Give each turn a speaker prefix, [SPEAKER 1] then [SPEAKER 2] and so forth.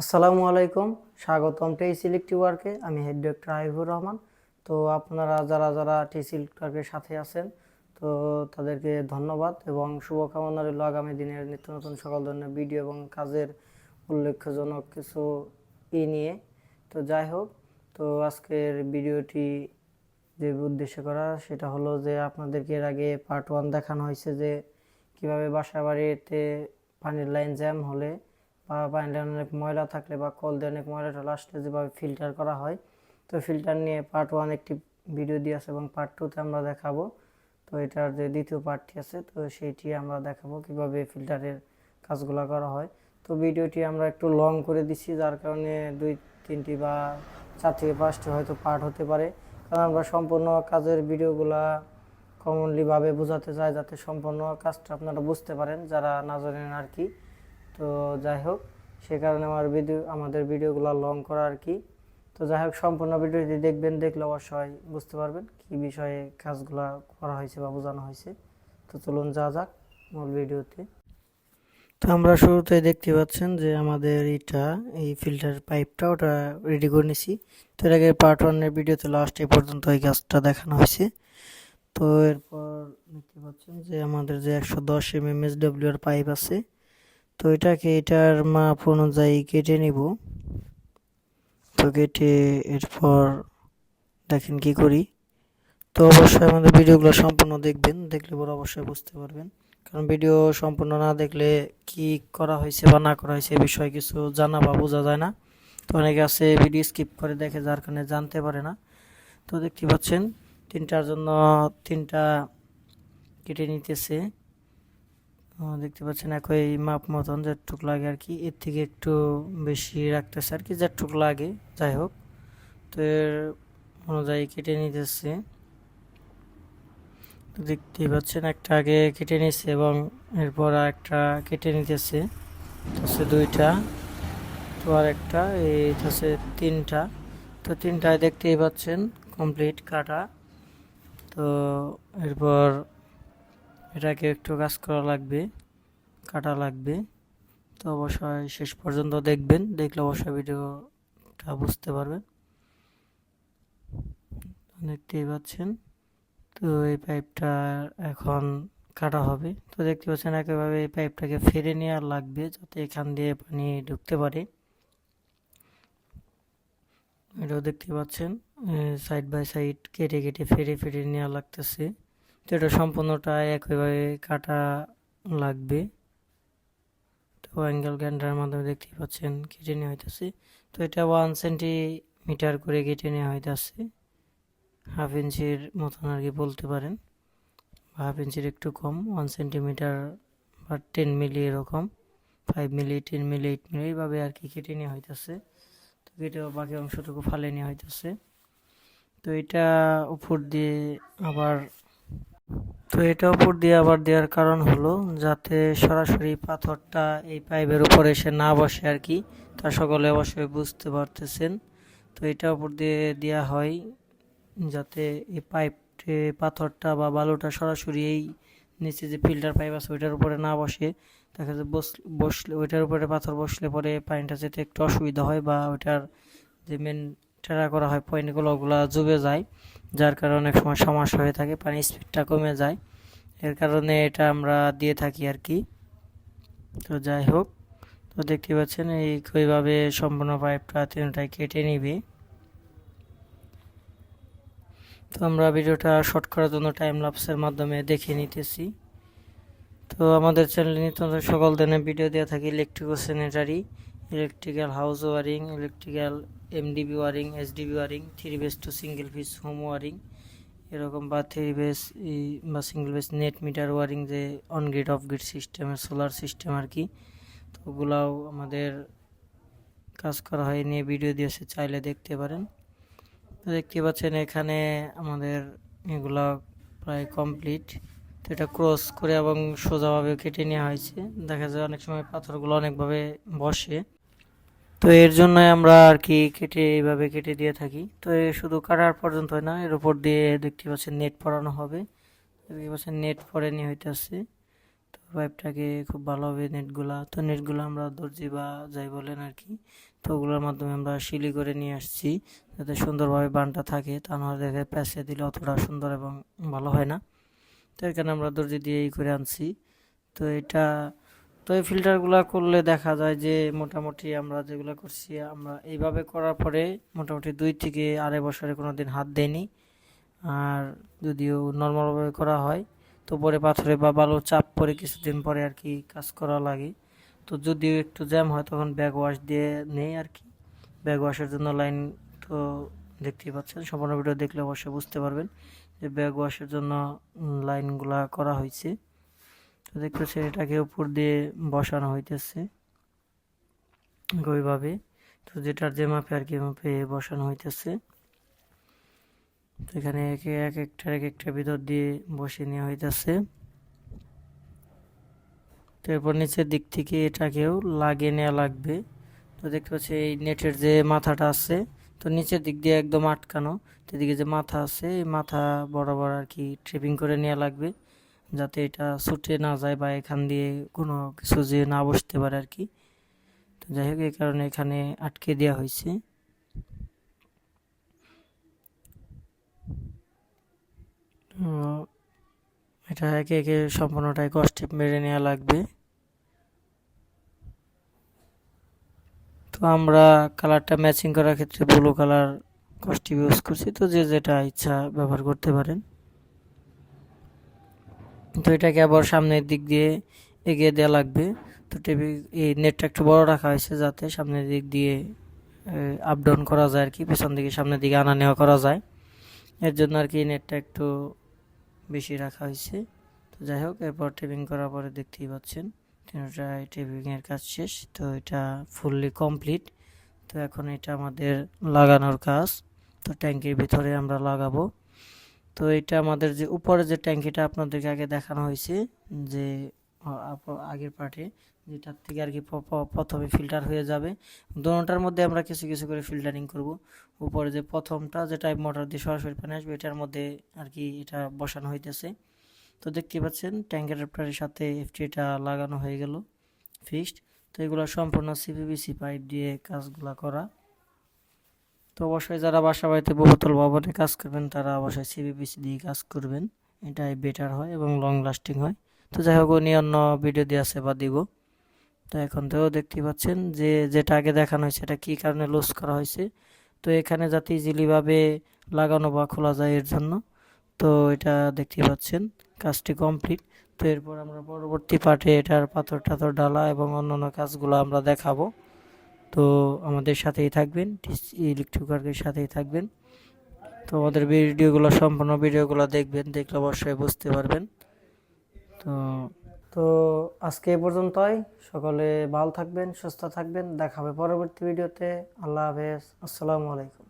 [SPEAKER 1] আসসালামু আলাইকুম, স্বাগতম টেইস ইলেকট্রিক ওয়ার্কে আমি হেড ডক্টর হাবিবুর রহমান। তো আপনারা যারা যারা টেইস ইলেকট্রিক ওয়ার্কের সাথে আছেন, তো তাদেরকে ধন্যবাদ এবং শুভকামনা রইল আগামী দিনের নিত্য নতুন সকল ধরনের ভিডিও এবং কাজের উল্লেখজনক কিছু ই নিয়ে। তো যাই হোক, তো আজকের ভিডিওটি যে উদ্দেশ্য করা, সেটা হলো যে আপনাদেরকে এর আগে পার্ট ওয়ান দেখানো হয়েছে যে কীভাবে বাসা বাড়িতে পানির লাইন জ্যাম হলে বা পানির অনেক ময়লা থাকলে বা কল দিয়ে অনেক ময়লা টলা আসলে যেভাবে ফিল্টার করা হয়, তো ফিল্টার নিয়ে পার্ট ওয়ান একটি ভিডিও দিয়ে আছে এবং পার্ট টুতে আমরা দেখাবো। তো এটার যে দ্বিতীয় পার্টটি আছে, তো সেইটি আমরা দেখাবো কীভাবে ফিল্টারের কাজগুলো করা হয়। তো ভিডিওটি আমরা একটু লং করে দিছি যার কারণে দুই, তিনটি বা চার থেকে পাঁচটি হয়তো পার্ট হতে পারে। কারণ আমরা সম্পূর্ণ কাজের ভিডিওগুলা কমনলিভাবে বোঝাতে চাই, যাতে সম্পূর্ণ কাজটা আপনারা বুঝতে পারেন, যারা না জানেন আর কি। তো যাই হোক, সে কারণে আমার ভিডিও, আমাদের ভিডিওগুলো লং করা আর কি। তো যাই হোক, সম্পূর্ণ ভিডিওটি দেখবেন, দেখলে অবশ্যই বুঝতে পারবেন কি বিষয়ে কাজগুলা করা হয়েছে বা বোঝানো হয়েছে। তো চলুন যা যাক মূল ভিডিওতে। তো আমরা শুরুতে দেখতে পাচ্ছেন যে আমাদের এটা, এই ফিল্টার পাইপটা ওটা রেডি করে নিছি। তো এর আগে পার্ট ওয়ানের ভিডিওতে লাস্ট এই পর্যন্ত এই কাজটা দেখানো হয়েছে। তো এরপর দেখতে পাচ্ছেন যে আমাদের যে একশো দশ এম এম এস ডব্লিউ এর পাইপ আছে তো এটাকে এটার মাপ অনুযায়ী কেটে নিব। তো কেটে এরপর দেখেন কি করি। তো অবশ্যই আমাদের ভিডিওগুলো সম্পূর্ণ দেখবেন, দেখলে পরে অবশ্যই বুঝতে পারবেন। কারণ ভিডিও সম্পূর্ণ না দেখলে কি করা হয়েছে বা না করা হয়েছে বিষয়ে কিছু জানা বা বোঝা যায় না। তো অনেকে আছে ভিডিও স্কিপ করে দেখে, যার কারণে জানতে পারে না। তো দেখতে পাচ্ছেন, তিনটার জন্য তিনটা কেটে নিতেছে। দেখতে পাচ্ছেন একই মাপ মতন যেটুক লাগে আর কি। এর থেকে একটু বেশি রাখতেছে আর কি যেটুক লাগে, যাই হোক। তো এর অনুযায়ী কেটে নিতেছে। দেখতেই পাচ্ছেন একটা আগে কেটে নিয়েছে এবং এরপর একটা কেটে নিতেছে। হচ্ছে দুইটা, তো আর একটা এই হচ্ছে তিনটা। তো তিনটায় দেখতেই পাচ্ছেন কমপ্লিট কাটা। তো এরপর এটাকে একটু কাজ করা লাগবে, কাটা লাগবে। তো অবশ্যই শেষ পর্যন্ত দেখবেন, দেখলে অবশ্যই ভিডিওটা বুঝতে পারবেন। দেখতেই পাচ্ছেন, তো এই পাইপটা এখন কাটা হবে। তো দেখতে পাচ্ছেন একেবারে এই পাইপটাকে ফেরে নেওয়া লাগবে, যাতে এখান দিয়ে পানি ঢুকতে পারে। এটাও দেখতে পাচ্ছেন সাইড বাই সাইড কেটে কেটে ফেরে ফেরে নেওয়া লাগতেছে। তো এটা সম্পূর্ণটা একইভাবে কাটা লাগবে। তো অ্যাঙ্গেল গ্যান্ডার মাধ্যমে দেখতে পাচ্ছেন কেটে নেওয়া হইতেছে। তো এটা ওয়ান সেন্টিমিটার করে কেটে নেওয়া হইতেছে। হাফ ইঞ্চির মতন আর কি বলতে পারেন। হাফ ইঞ্চির একটু কম ওয়ান সেন্টিমিটার বা টেন মিলি এরকম। Five milli ten milli eight milli এইভাবে আর কি কেটে নেওয়া হইতেছে। তো কেটে বাকি অংশটুকু ফালে নেওয়া হইতেছে। তো এটা উপর দিয়ে আবার তো এটা উপর দিয়ে আবার দেওয়ার কারণ হলো যাতে সরাসরি পাথরটা এই পাইপের উপরে এসে না বসে আর কি, তা সকলে অবশ্যই বুঝতে পারতেছেন। তো এটা উপর দিয়ে দেওয়া হয় যাতে এই পাইপ পাথরটা বা বালুটা সরাসরি এই নিচে যে ফিল্টার পাইপ আছে ওইটার উপরে না বসে, দেখা যায় বস- বসলে, ওইটার উপরে পাথর বসলে পরে পানিটা যেতে একটু অসুবিধা হয় বা ওইটার যে মেন টেরা করা হয়, পয়েন্টগুলো ওগুলা জুবে যায়, যার কারণে অনেক সময় সমস্যা হয়ে থাকে, পানির স্পিডটা কমে যায়। এর কারণে এটা আমরা দিয়ে থাকি আর কি। তো যাই হোক, তো দেখতে পাচ্ছেন এই কীভাবে সম্পূর্ণ পাইপটা তিনটায় কেটে নিবে। তো আমরা ভিডিওটা শর্ট করার জন্য টাইম লাপসের মাধ্যমে দেখে নিতেছি। তো আমাদের চ্যানেলে নিত্য সকল ধরনের ভিডিও দেওয়া থাকে electrical sanitary electrical house wiring electrical MDB wiring SDB wiring three phase to single phase home wiring এরকম বা থ্রি বেস বা single phase net meter wiring যে অন গ্রিড অফ গ্রিড সিস্টেমের সোলার সিস্টেম আর কি, তো ওগুলাও আমাদের কাজ করা হয় নিয়ে ভিডিও দিয়েছে চাইলে দেখতে পারেন। তো দেখতে পাচ্ছেন এখানে আমাদের এগুলা প্রায় কমপ্লিট তো এটা ক্রস করে এবং সোজাভাবে কেটে নেওয়া হয়েছে। দেখা যায় অনেক সময় পাথরগুলো অনেকভাবে বসে। তো এর জন্য আমরা আর কি কেটে এইভাবে কেটে দিয়ে থাকি। তো শুধু কাটার পর্যন্ত হয় না, এর উপর দিয়ে দেখতে পাচ্ছেন নেট পরানো হবে। দেখতে পাচ্ছেন নেট পরে নিয়ে হইতেছে। তো পাইপটাকে খুব ভালোভাবে নেটগুলা, তো নেটগুলো আমরা দর্জি বা যাই বলেন আর কি, তো ওগুলোর মাধ্যমে আমরা শিলি করে নিয়ে আসছি, যাতে সুন্দরভাবে বানটা থাকে। তা নাহলে দেখে প্যাঁচে দিলে অতটা সুন্দর এবং ভালো হয় না। তো এখানে আমরা দর্জি দিয়ে এই করে আনছি। তো এটা তো এই ফিল্টারগুলো করলে দেখা যায় যে মোটামুটি আমরা যেগুলো করছি, আমরা এইভাবে করার পরে মোটামুটি দুই থেকে আড়াই বছরে কোনো দিন হাত দেয়নি আর যদিও নর্মালভাবে করা হয়, তো পরে পাথরে বা বালু চাপ পরে কিছুদিন পরে আর কি কাজ করা লাগে। তো যদিও একটু জ্যাম হয়, তখন ব্যাগ ওয়াশ দিয়ে নেই আর কি। ব্যাগ ওয়াশের জন্য লাইন তো দেখতেই পাচ্ছেন, সম্পূর্ণ ভিডিও দেখলে অবশ্যই বুঝতে পারবেন যে ব্যাগ ওয়াশের জন্য লাইনগুলা করা হয়েছে তো দেখতেছি এটাকে উপর দিয়ে বসানো হইতেছে ওইভাবে তো যেটার যে মাপে আর কি মাপে বসানো হইতেছে। তো এখানে একে এক একটার এক একটা ভিতর দিয়ে বসিয়ে নেওয়া হইতেছে। তো এরপর নিচের দিক থেকে এটাকেও লাগিয়ে নেওয়া লাগবে। তো দেখতে পাচ্ছি, এই নেটের যে মাথাটা আছে, তো নিচের দিক দিয়ে একদম আটকানো। তো এদিকে যে মাথা আছে, এই মাথা বরাবর আর কি ট্রেপিং করে নেওয়া লাগবে। যাতে এটা ছুটে না যায় বা এখান দিয়ে কোনো কিছু যে না বসতে পারে আর কি। তো যাই হোক, এই কারণে এখানে আটকে দেওয়া হয়েছে। এটা একে একে সম্পূর্ণটাই কষ্টে মেরে নেওয়া লাগবে। তো আমরা কালারটা ম্যাচিং করার ক্ষেত্রে ব্লু কালার কস্টিপ ইউজ করছি। তো যে যেটা ইচ্ছা ব্যবহার করতে পারেন। তো এটাকে আবার সামনের দিক দিয়ে এগিয়ে দেওয়া লাগবে। তো টেবিল এই নেটটা একটু বড় রাখা হয়েছে যাতে সামনের দিক দিয়ে আপ ডাউন করা যায় আর কি পেছন দিকে সামনের দিকে আনা নেওয়া করা যায়। এর জন্য আর কি নেটটা একটু বেশি রাখা হয়েছে। তো যাই হোক, এরপর টেপিং করার পরে দেখতেই পাচ্ছেন, তিনটায় টেপিংয়ের কাজ শেষ। তো এটা ফুললি কমপ্লিট তো এখন এটা আমাদের লাগানোর কাজ। তো ট্যাঙ্কির ভিতরে আমরা লাগাবো। তো এটা আমাদের যে উপরে যে ট্যাঙ্কিটা আপনাদেরকে আগে দেখানো হয়েছে, যে আগের পার্টে, যেটার থেকে আর কি প্রথমে ফিল্টার হয়ে যাবে। দোনোটার মধ্যে আমরা কিছু কিছু করে ফিল্টারিং করব। উপরে যে প্রথমটা যেটা মোটর দিয়ে সরাসরি পানি আসবে, এটার মধ্যে আর কি এটা বসানো হইতেছে। তো দেখতে পাচ্ছেন, ট্যাঙ্কের অ্যাডাপ্টারের সাথে এফটিটা লাগানো হয়ে গেল, ফিক্সড। তো এগুলো সম্পূর্ণ সিপিবিসি পাইপ দিয়ে কাজগুলো করা। তো অবশ্যই যারা বাসা বাড়িতে বহুতল ভবনে কাজ করবেন, তারা অবশ্যই সিপিবিসি দিয়ে কাজ করবেন। এটাই বেটার হয় এবং লং লাস্টিং হয়। তো যাই হোক, উনি অন্য ভিডিও দিয়ে আছে, বা দিব। তো এখন তো দেখতে পাচ্ছেন যে, যেটা আগে দেখানো হয়েছে, এটা কী কারণে লুজ করা হয়েছে? তো এখানে যাতে ইজিলিভাবে লাগানো বা খোলা যায় এর জন্য, তো এটা দেখতে পাচ্ছেন, কাজটি কমপ্লিট তো এরপর আমরা পরবর্তী পার্টে এটার পাথর টাথর ডালা এবং অন্যান্য কাজগুলো আমরা দেখাবো। তো আমাদের সাথেই থাকবেন ইলেকট্রিক ওয়ার্কের সাথেই থাকবেন। তো আমাদের ভিডিওগুলো, সম্পূর্ণ ভিডিওগুলো দেখবেন, দেখলে অবশ্যই বুঝতে পারবেন। তো তো আজকে এ পর্যন্তই। সকলে ভালো থাকবেন, সুস্থ থাকবেন। দেখা হবে পরবর্তী ভিডিওতে। আল্লাহ হাফেজ। আসসালামু আলাইকুম।